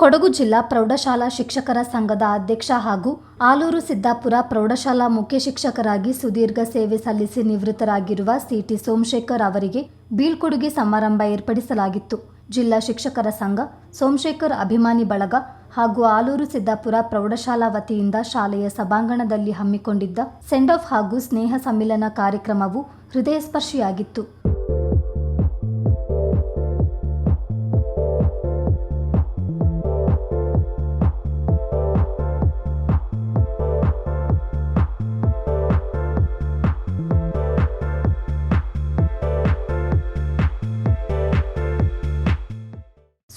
ಕೊಡಗು ಜಿಲ್ಲಾ ಪ್ರೌಢಶಾಲಾ ಶಿಕ್ಷಕರ ಸಂಘದ ಅಧ್ಯಕ್ಷ ಹಾಗೂ ಆಲೂರು ಸಿದ್ದಾಪುರ ಪ್ರೌಢಶಾಲಾ ಮುಖ್ಯ ಶಿಕ್ಷಕರಾಗಿ ಸುದೀರ್ಘ ಸೇವೆ ಸಲ್ಲಿಸಿ ನಿವೃತ್ತರಾಗಿರುವ ಸಿಟಿ ಸೋಮಶೇಖರ್ ಅವರಿಗೆ ಬೀಳ್ಕೊಡುಗೆ ಸಮಾರಂಭ ಏರ್ಪಡಿಸಲಾಗಿತ್ತು. ಜಿಲ್ಲಾ ಶಿಕ್ಷಕರ ಸಂಘ, ಸೋಮಶೇಖರ್ ಅಭಿಮಾನಿ ಬಳಗ ಹಾಗೂ ಆಲೂರು ಸಿದ್ದಾಪುರ ಪ್ರೌಢಶಾಲಾ ವತಿಯಿಂದ ಶಾಲೆಯ ಸಭಾಂಗಣದಲ್ಲಿ ಹಮ್ಮಿಕೊಂಡಿದ್ದ ಸೆಂಡ್ ಆಫ್ ಹಾಗೂ ಸ್ನೇಹ ಸಮ್ಮಿಲನ ಕಾರ್ಯಕ್ರಮವು ಹೃದಯಸ್ಪರ್ಶಿಯಾಗಿತ್ತು.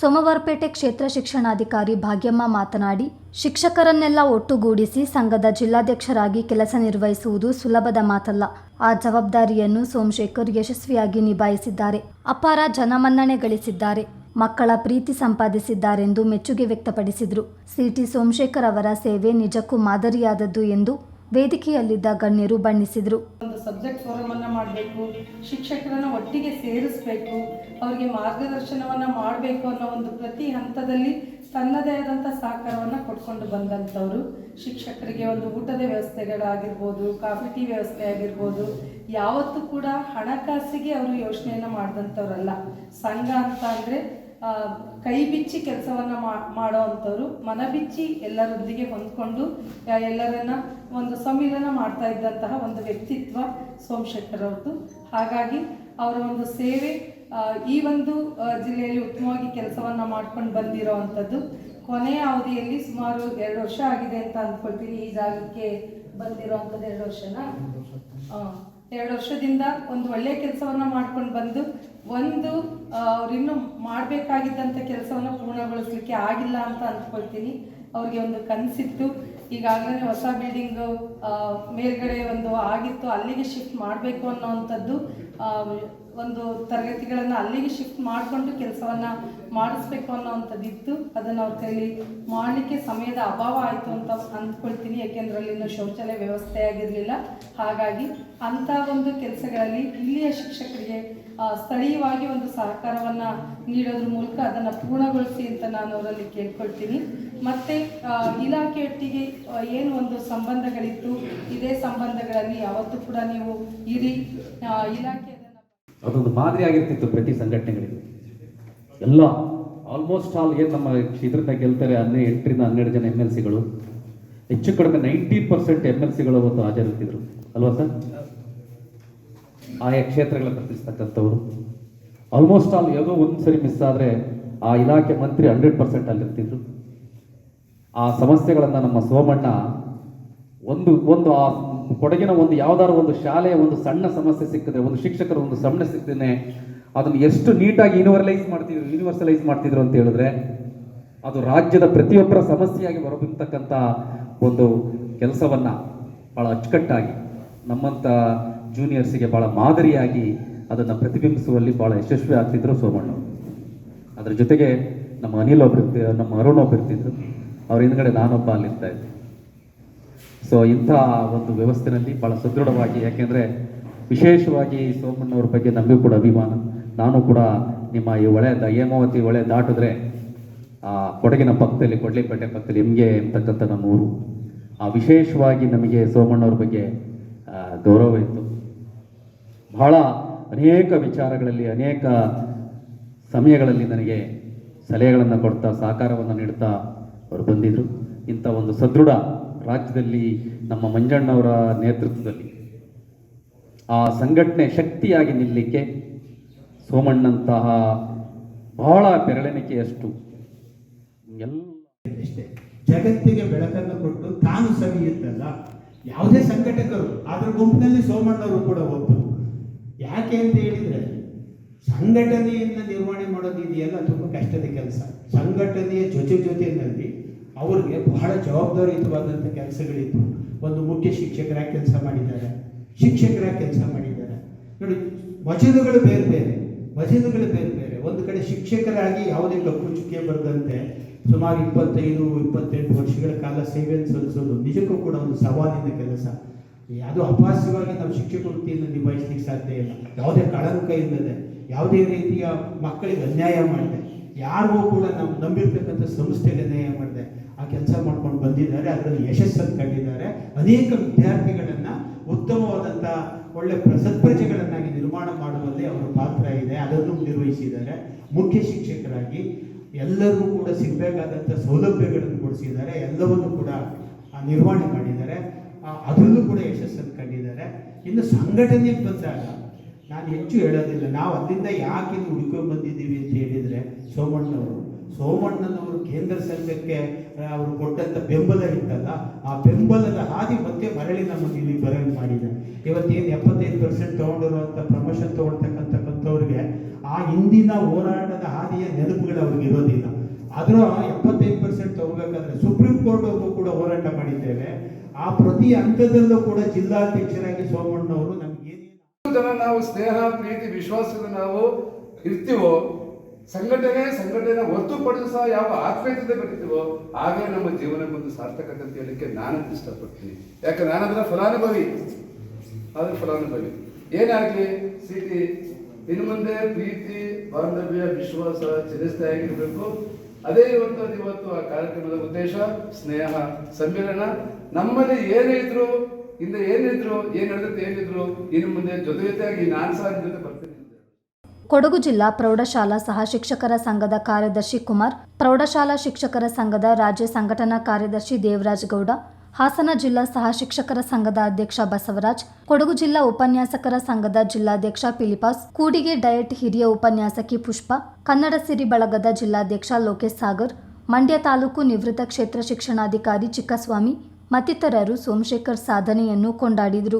ಸೋಮವಾರಪೇಟೆ ಕ್ಷೇತ್ರ ಶಿಕ್ಷಣಾಧಿಕಾರಿ ಭಾಗ್ಯಮ್ಮ ಮಾತನಾಡಿ, ಶಿಕ್ಷಕರನ್ನೆಲ್ಲ ಒಟ್ಟುಗೂಡಿಸಿ ಸಂಘದ ಜಿಲ್ಲಾಧ್ಯಕ್ಷರಾಗಿ ಕೆಲಸ ನಿರ್ವಹಿಸುವುದು ಸುಲಭದ ಮಾತಲ್ಲ. ಆ ಜವಾಬ್ದಾರಿಯನ್ನು ಸೋಮಶೇಖರ್ ಯಶಸ್ವಿಯಾಗಿ ನಿಭಾಯಿಸಿದ್ದಾರೆ. ಅಪಾರ ಜನಮನ್ನಣೆ ಗಳಿಸಿದ್ದಾರೆ. ಮಕ್ಕಳ ಪ್ರೀತಿ ಸಂಪಾದಿಸಿದ್ದಾರೆಂದು ಮೆಚ್ಚುಗೆ ವ್ಯಕ್ತಪಡಿಸಿದರು. ಸಿಟಿ ಸೋಮಶೇಖರ್ ಅವರ ಸೇವೆ ನಿಜಕ್ಕೂ ಮಾದರಿಯಾದದ್ದು ಎಂದು ವೇದಿಕೆಯಲ್ಲಿದ್ದ ಗಣ್ಯರು ಬಣ್ಣಿಸಿದರು. ಒಂದು ಸಬ್ಜೆಕ್ಟ್ ಫೋರಮನ್ನು ಮಾಡಬೇಕು, ಶಿಕ್ಷಕರನ್ನು ಒಟ್ಟಿಗೆ ಸೇರಿಸಬೇಕು, ಅವರಿಗೆ ಮಾರ್ಗದರ್ಶನವನ್ನು ಮಾಡಬೇಕು ಅನ್ನೋ ಒಂದು ಪ್ರತಿ ಹಂತದಲ್ಲಿ ತನ್ನದೇ ಆದಂಥ ಸಹಕಾರವನ್ನು ಕೊಟ್ಕೊಂಡು ಬಂದಂಥವ್ರು. ಶಿಕ್ಷಕರಿಗೆ ಒಂದು ಊಟದ ವ್ಯವಸ್ಥೆಗಳಾಗಿರ್ಬೋದು, ಕಾಫಿ, ಟೀ ವ್ಯವಸ್ಥೆ ಆಗಿರ್ಬೋದು, ಯಾವತ್ತೂ ಕೂಡ ಹಣಕಾಸಿಗೆ ಅವರು ಯೋಚನೆಯನ್ನು ಮಾಡಿದಂಥವ್ರಲ್ಲ. ಸಂಘ ಅಂತ ಅಂದರೆ ಕೈ ಬಿಚ್ಚಿ ಕೆಲಸವನ್ನು ಮಾಡೋ ಅಂಥವ್ರು ಮನ ಬಿಚ್ಚಿ ಎಲ್ಲರೊಂದಿಗೆ ಹೊಂದ್ಕೊಂಡು ಎಲ್ಲರನ್ನ ಒಂದು ಸಂವಿಧಾನ ಮಾಡ್ತಾ ಇದ್ದಂತಹ ಒಂದು ವ್ಯಕ್ತಿತ್ವ ಸೋಮಶೇಖರ್ ಅವ್ರದ್ದು ಹಾಗಾಗಿ ಅವರ ಒಂದು ಸೇವೆ ಈ ಒಂದು ಜಿಲ್ಲೆಯಲ್ಲಿ ಉತ್ತಮವಾಗಿ ಕೆಲಸವನ್ನು ಮಾಡ್ಕೊಂಡು ಬಂದಿರೋ ಅಂಥದ್ದು. ಕೊನೆಯ ಅವಧಿಯಲ್ಲಿ ಸುಮಾರು ಎರಡು ವರ್ಷ ಆಗಿದೆ ಅಂತ ಅಂದ್ಕೊಳ್ತೀನಿ ಈ ಜಾಗಕ್ಕೆ ಬಂದಿರೋ ಅಂಥದ್ದು ಎರಡು ವರ್ಷನ? ಎರಡು ವರ್ಷದಿಂದ ಒಂದು ಒಳ್ಳೆ ಕೆಲಸವನ್ನ ಮಾಡ್ಕೊಂಡು ಬಂದು, ಒಂದು ಅವರಿನ್ನೂ ಮಾಡಬೇಕಾಗಿದ್ದಂಥ ಕೆಲಸವನ್ನು ಪೂರ್ಣಗೊಳಿಸ್ಲಿಕ್ಕೆ ಆಗಿಲ್ಲ ಅಂತ ಅಂದ್ಕೊಳ್ತೀನಿ. ಅವ್ರಿಗೆ ಒಂದು ಕನಸಿತ್ತು. ಈಗಾಗಲೇ ಹೊಸ ಬಿಲ್ಡಿಂಗ್ ಮೇಲ್ಗಡೆ ಒಂದು ಆಗಿತ್ತು. ಅಲ್ಲಿಗೆ ಶಿಫ್ಟ್ ಮಾಡಬೇಕು ಅನ್ನೋವಂಥದ್ದು ಒಂದು ತರಗತಿಗಳನ್ನು ಅಲ್ಲಿಗೆ ಶಿಫ್ಟ್ ಮಾಡಿಕೊಂಡು ಕೆಲಸವನ್ನು ಮಾಡಿಸ್ಬೇಕು ಅನ್ನೋವಂಥದ್ದು ಇತ್ತು ಅದನ್ನು ಅವ್ರ ಕೈಲಿ ಮಾಡಲಿಕ್ಕೆ ಸಮಯದ ಅಭಾವ ಆಯಿತು ಅಂತ ಅಂದ್ಕೊಳ್ತೀನಿ. ಯಾಕೆಂದ್ರೆ ಅಲ್ಲಿನ ಶೌಚಾಲಯ ವ್ಯವಸ್ಥೆ ಆಗಿರಲಿಲ್ಲ. ಹಾಗಾಗಿ ಅಂಥ ಒಂದು ಕೆಲಸಗಳಲ್ಲಿ ಇಲ್ಲಿಯ ಶಿಕ್ಷಕರಿಗೆ ಸ್ಥಳೀಯವಾಗಿ ಒಂದು ಸಹಕಾರವನ್ನು ನೀಡೋದ್ರ ಮೂಲಕ ಅದನ್ನು ಪೂರ್ಣಗೊಳಿಸಿ ಅಂತ ನಾನು ಅವರಲ್ಲಿ ಕೇಳ್ಕೊಳ್ತೀನಿ. ಮತ್ತು ಇಲಾಖೆಯೊಟ್ಟಿಗೆ ಏನು ಒಂದು ಸಂಬಂಧಗಳಿತ್ತು? ಇದೇ ಸಂಬಂಧಗಳಲ್ಲಿ ಯಾವತ್ತೂ ಕೂಡ ನೀವು ಇರಿ. ಇಲಾಖೆ ಅದೊಂದು ಮಾದರಿ ಆಗಿರ್ತಿತ್ತು ಪ್ರತಿ ಸಂಘಟನೆಗಳಿಗೆ. ಎಲ್ಲ ಆಲ್ಮೋಸ್ಟ್ ಆಲ್ ಏನು ನಮ್ಮ ಕ್ಷೇತ್ರದಾಗ ಗೆಲ್ತಾರೆ ಹನ್ನೆ ಎಂಟರಿಂದ ಹನ್ನೆರಡು ಜನ ಎಂ ಎಲ್ ಸಿಗಳು ಹೆಚ್ಚು ಕಡಿಮೆ ನೈಂಟಿ ಪರ್ಸೆಂಟ್ ಎಂ ಎಲ್ ಸಿಗಳು ಅವತ್ತು ಹಾಜರಿರ್ತಿದ್ರು. ಅಲ್ವಾ ಸರ್? ಆಯಾ ಕ್ಷೇತ್ರಗಳ ಪ್ರತಿಸ್ತಕ್ಕಂಥವ್ರು ಆಲ್ಮೋಸ್ಟ್ ಆಲ್ ಯಾವುದೋ ಒಂದು ಸರಿ ಮಿಸ್ ಆದರೆ ಆ ಇಲಾಖೆ ಮಂತ್ರಿ ಹಂಡ್ರೆಡ್ ಪರ್ಸೆಂಟ್ ಅಲ್ಲಿರ್ತಿದ್ರು. ಆ ಸಮಸ್ಯೆಗಳನ್ನು ನಮ್ಮ ಸೋಮಣ್ಣ ಒಂದು ಒಂದು ಆ ಕೊಡಗಿನ ಒಂದು ಯಾವ್ದಾದ್ರು ಒಂದು ಶಾಲೆಯ ಒಂದು ಸಣ್ಣ ಸಮಸ್ಯೆ ಸಿಕ್ಕಿದ್ರೆ, ಒಂದು ಶಿಕ್ಷಕರ ಒಂದು ಸಮಸ್ಯೆ ಸಿಕ್ತೇನೆ ಅದನ್ನು ಎಷ್ಟು ನೀಟಾಗಿ ಯೂನಿವರ್ಲೈಸ್ ಮಾಡ್ತಿದ್ರು ಯೂನಿವರ್ಸಲೈಸ್ ಮಾಡ್ತಿದ್ರು ಅಂತ ಹೇಳಿದ್ರೆ, ಅದು ರಾಜ್ಯದ ಪ್ರತಿಯೊಬ್ಬರ ಸಮಸ್ಯೆಯಾಗಿ ಹೊರಬಂತಕ್ಕಂಥ ಒಂದು ಕೆಲಸವನ್ನ ಬಹಳ ಅಚ್ಚುಕಟ್ಟಾಗಿ ನಮ್ಮಂಥ ಜೂನಿಯರ್ಸಿಗೆ ಬಹಳ ಮಾದರಿಯಾಗಿ ಅದನ್ನು ಪ್ರತಿಬಿಂಬಿಸುವಲ್ಲಿ ಬಹಳ ಯಶಸ್ವಿ ಆಗ್ತಿದ್ರು ಸೋಮಣ್ಣ ಅದರ ಜೊತೆಗೆ ನಮ್ಮ ಅನಿಲ್ ಒಬ್ಬರು ನಮ್ಮ ಅರುಣ್ ಒಬ್ಬರು ಇರ್ತಿದ್ರು. ಅವ್ರ ಹಿಂದ್ಗಡೆ ನಾನೊಬ್ಬ ಅಲ್ಲಿರ್ತಾ ಇದ್ದೆ. ಸೊ ಇಂಥ ಒಂದು ವ್ಯವಸ್ಥೆನಲ್ಲಿ ಬಹಳ ಸದೃಢವಾಗಿ, ಯಾಕೆಂದ್ರೆ ವಿಶೇಷವಾಗಿ ಸೋಮಣ್ಣವ್ರ ಬಗ್ಗೆ ನಮಗೂ ಕೂಡ ಅಭಿಮಾನ. ನಾನು ಕೂಡ ನಿಮ್ಮ ಈ ಹೊಳೆ ಹೇಮಾವತಿ ಹೊಳೆ ದಾಟಿದ್ರೆ, ಆ ಕೊಡಗಿನ ಪಕ್ಕದಲ್ಲಿ, ಕೊಡ್ಲಿಪೇಟೆ ಪಕ್ಕದಲ್ಲಿ ಎಮ್ಗೆ ಎಂಬತಕ್ಕಂಥ ನಮ್ಮ ಊರು. ಆ ವಿಶೇಷವಾಗಿ ನಮಗೆ ಸೋಮಣ್ಣವ್ರ ಬಗ್ಗೆ ಗೌರವ ಇತ್ತು. ಬಹಳ ಅನೇಕ ವಿಚಾರಗಳಲ್ಲಿ, ಅನೇಕ ಸಮಯಗಳಲ್ಲಿ ನನಗೆ ಸಲಹೆಗಳನ್ನು ಕೊಡ್ತಾ, ಸಹಕಾರವನ್ನು ನೀಡ್ತಾ ಅವರು ಬಂದಿದ್ರು. ಇಂಥ ಒಂದು ಸದೃಢ ರಾಜ್ಯದಲ್ಲಿ ನಮ್ಮ ಮಂಜಣ್ಣವರ ನೇತೃತ್ವದಲ್ಲಿ ಆ ಸಂಘಟನೆ ಶಕ್ತಿಯಾಗಿ ನಿಲ್ಲಿಕ್ಕೆ ಸೋಮಣ್ಣಂತಹ ಬಹಳ ಬೆರಳೆಣಿಕೆಯಷ್ಟು ಎಲ್ಲ ಜಗತ್ತಿಗೆ ಬೆಳಕನ್ನು ಕೊಟ್ಟು ತಾನು ಸವಿಯುತ್ತಲ್ಲ ಯಾವುದೇ ಸಂಘಟಕರು ಅದರ ಗುಂಪಿನಲ್ಲಿ ಸೋಮಣ್ಣವರು ಕೂಡ ಒಬ್ಬರು. ಯಾಕೆ ಅಂತ ಹೇಳಿದ್ರೆ, ಸಂಘಟನೆಯನ್ನ ನಿರ್ವಹಣೆ ಮಾಡೋದು ಇದೆಯಲ್ಲ, ತುಂಬ ಕಷ್ಟದ ಕೆಲಸ. ಸಂಘಟನೆಯ ಜೊತೆ ಜೊತೆಯಲ್ಲಿ ಅವ್ರಿಗೆ ಬಹಳ ಜವಾಬ್ದಾರಿಯುತವಾದಂಥ ಕೆಲಸಗಳಿತ್ತು ಒಂದು ಮುಖ್ಯ ಶಿಕ್ಷಕರಾಗಿ ಕೆಲಸ ಮಾಡಿದ್ದಾರೆ. ಶಿಕ್ಷಕರಾಗಿ ಕೆಲಸ ಮಾಡಿದ್ದಾರೆ. ನೋಡಿ, ವಚನಗಳು ಬೇರೆ ಬೇರೆ, ವಚನಗಳು ಬೇರೆ ಬೇರೆ. ಒಂದು ಕಡೆ ಶಿಕ್ಷಕರಾಗಿ ಯಾವುದೇ ಕಪ್ಪು ಚುಕ್ಕೆ ಬರದಂತೆ ಸುಮಾರು ಇಪ್ಪತ್ತೈದು, ಇಪ್ಪತ್ತೆಂಟು ವರ್ಷಗಳ ಕಾಲ ಸೇವೆಯನ್ನು ಸಲ್ಲಿಸೋದು ನಿಜಕ್ಕೂ ಕೂಡ ಒಂದು ಸವಾಲಿನ ಕೆಲಸ. ಅದು ಅಪಾಸ್ಯವಾಗಿ ನಾವು ಶಿಕ್ಷಕ ವೃತ್ತಿಯನ್ನು ನಿಭಾಯಿಸ್ಲಿಕ್ಕೆ ಸಾಧ್ಯ ಇಲ್ಲ. ಯಾವುದೇ ಕಳಂಕ ಇಲ್ಲದೆ ಯಾವುದೇ ರೀತಿಯ ಮಕ್ಕಳಿಗೆ ಅನ್ಯಾಯ ಮಾಡಿದೆ, ಯಾರಿಗೂ ಕೂಡ ನಾವು ನಂಬಿರ್ತಕ್ಕಂಥ ಸಂಸ್ಥೆಗೆ ನ್ಯಾಯ ಮಾಡಿದೆ ಆ ಕೆಲಸ ಮಾಡ್ಕೊಂಡು ಬಂದಿದ್ದಾರೆ, ಅದರಲ್ಲಿ ಯಶಸ್ಸನ್ನು ಕಂಡಿದ್ದಾರೆ. ಅನೇಕ ವಿದ್ಯಾರ್ಥಿಗಳನ್ನು ಉತ್ತಮವಾದಂಥ ಒಳ್ಳೆ ಪ್ರ- ಸತ್ಪ್ರಜೆಗಳನ್ನಾಗಿ ನಿರ್ಮಾಣ ಮಾಡುವಲ್ಲಿ ಅವರ ಪಾತ್ರ ಇದೆ, ಅದನ್ನು ನಿರ್ವಹಿಸಿದ್ದಾರೆ. ಮುಖ್ಯ ಶಿಕ್ಷಕರಾಗಿ ಎಲ್ಲರಿಗೂ ಕೂಡ ಸಿಗಬೇಕಾದಂಥ ಸೌಲಭ್ಯಗಳನ್ನು ಕೊಡಿಸಿದ್ದಾರೆ, ಎಲ್ಲವನ್ನು ಕೂಡ ನಿರ್ವಹಣೆ ಮಾಡಿದ್ದಾರೆ. ಅದರಲ್ಲೂ ಕೂಡ ಯಶಸ್ಸನ್ನು ಕಂಡಿದ್ದಾರೆ. ಇನ್ನು ಸಂಘಟನೆಗೆ ಬಂದಾಗ ನಾನು ಹೆಚ್ಚು ಹೇಳೋದಿಲ್ಲ. ನಾವು ಅಲ್ಲಿಂದ ಯಾಕೆ ಇಲ್ಲಿ ಬಂದಿದ್ದೀವಿ ಅಂತ ಹೇಳಿದರೆ ಸೋಮಣ್ಣವರು. ಸೋಮಣ್ಣನವರು ಕೇಂದ್ರ ಸಂಘಕ್ಕೆ ಅವರು ಕೊಟ್ಟಂಥ ಬೆಂಬಲ ಇತ್ತಲ್ಲ, ಆ ಬೆಂಬಲದ ಹಾದಿ ಮತ್ತೆ ಮರಳಿ ನಮಗೆ ಇಲ್ಲಿ ಬರಂಗ್ ಮಾಡಿದೆ. ಇವತ್ತೇನು ಎಪ್ಪತ್ತೈದು ಪರ್ಸೆಂಟ್ ತೊಗೊಂಡಿರುವಂಥ ಪ್ರಮೋಷನ್ ತೊಗೊಳ್ತಕ್ಕಂಥಕ್ಕಂಥವ್ರಿಗೆ ಆ ಹಿಂದಿನ ಹೋರಾಟದ ಹಾದಿಯ ನೆನಪುಗಳು ಅವ್ರಿಗೆ ಇರೋದಿಲ್ಲ. ಅದರ ಎಪ್ಪತ್ತೈದು ಪರ್ಸೆಂಟ್ ತಗೋಬೇಕಾದ್ರೆ ಸುಪ್ರೀಂ ಕೋರ್ಟ್ವರೆಗೂ ಕೂಡ ಹೋರಾಟ ಮಾಡಿದ್ದೇವೆ. ಆ ಪ್ರತಿ ಹಂತದಲ್ಲೂ ಕೂಡ ಜಿಲ್ಲಾಧ್ಯಕ್ಷರಾಗಿ ಸೋಮಣ್ಣವರು ನಮ್ಗೆ ನಾವು ಸ್ನೇಹ, ಪ್ರೀತಿ ವಿಶ್ವಾಸದ ನಾವು ಇರ್ತೀವೋ ಸಂಘಟನೆ ಸಂಘಟನೆ ಹೊರತುಪಡಿಸಿ ಸಹ ಯಾವ ಆತ್ಮೀಯತೆ ಬರ್ತೀವೋ ಆಗಲೇ ನಮ್ಮ ಜೀವನಕ್ಕೊಂದು ಸಾರ್ಥಕತೆ ಅಂತ ಹೇಳಲಿಕ್ಕೆ ನಾನು ಇಷ್ಟಪಡ್ತೀನಿ. ಯಾಕೆ ನಾನು ಅದರ ಫಲಾನುಭವಿ. ಅದರ ಫಲಾನುಭವಿ. ಏನಾಗಲಿ, ಸಿಟಿ, ಇನ್ನು ಮುಂದೆ ಪ್ರೀತಿ, ಬಾಂಧವ್ಯ, ವಿಶ್ವಾಸ ಚಿರಸ್ಥಾಯಿಯಾಗಿರಬೇಕು ಅದೇ ಇವತ್ತು ಇವತ್ತು ಆ ಕಾರ್ಯಕ್ರಮದ ಉದ್ದೇಶ, ಸ್ನೇಹ ಸಮ್ಮೇಳನ ನಮ್ಮಲ್ಲಿ ಏನೇ ಇದ್ರು, ಹಿಂದೆ ಏನಿದ್ರು, ಏನ್ ನಡೆದತ್ತೆ ಏನಿದ್ರು, ಇನ್ನು ಮುಂದೆ ಜೊತೆ ಜೊತೆಯಾಗಿ ನಾನು ಸಹ ಜೊತೆ ಬರ್ತೀನಿ. ಕೊಡಗು ಜಿಲ್ಲಾ ಪ್ರೌಢಶಾಲಾ ಸಹ ಶಿಕ್ಷಕರ ಸಂಘದ ಕಾರ್ಯದರ್ಶಿ ಕುಮಾರ್, ಪ್ರೌಢಶಾಲಾ ಶಿಕ್ಷಕರ ಸಂಘದ ರಾಜ್ಯ ಸಂಘಟನಾ ಕಾರ್ಯದರ್ಶಿ ದೇವರಾಜ್ ಗೌಡ, ಹಾಸನ ಜಿಲ್ಲಾ ಸಹ ಶಿಕ್ಷಕರ ಸಂಘದ ಅಧ್ಯಕ್ಷ ಬಸವರಾಜ್, ಕೊಡಗು ಜಿಲ್ಲಾ ಉಪನ್ಯಾಸಕರ ಸಂಘದ ಜಿಲ್ಲಾಧ್ಯಕ್ಷ ಫಿಲಿಪಾಸ್ ಕೂಡಿಗೆ ಡಯಟ್ ಹಿರಿಯ ಉಪನ್ಯಾಸಕಿ ಪುಷ್ಪ, ಕನ್ನಡ ಸಿರಿ ಬಳಗದ ಜಿಲ್ಲಾಧ್ಯಕ್ಷ ಲೋಕೇಶ್ ಸಾಗರ್, ಮಂಡ್ಯ ತಾಲೂಕು ನಿವೃತ್ತ ಕ್ಷೇತ್ರ ಶಿಕ್ಷಣಾಧಿಕಾರಿ ಚಿಕ್ಕಸ್ವಾಮಿ, ಮತ್ತಿತರರು ಸೋಮಶೇಖರ್ ಸಾಧನೆಯನ್ನು ಕೊಂಡಾಡಿದರು.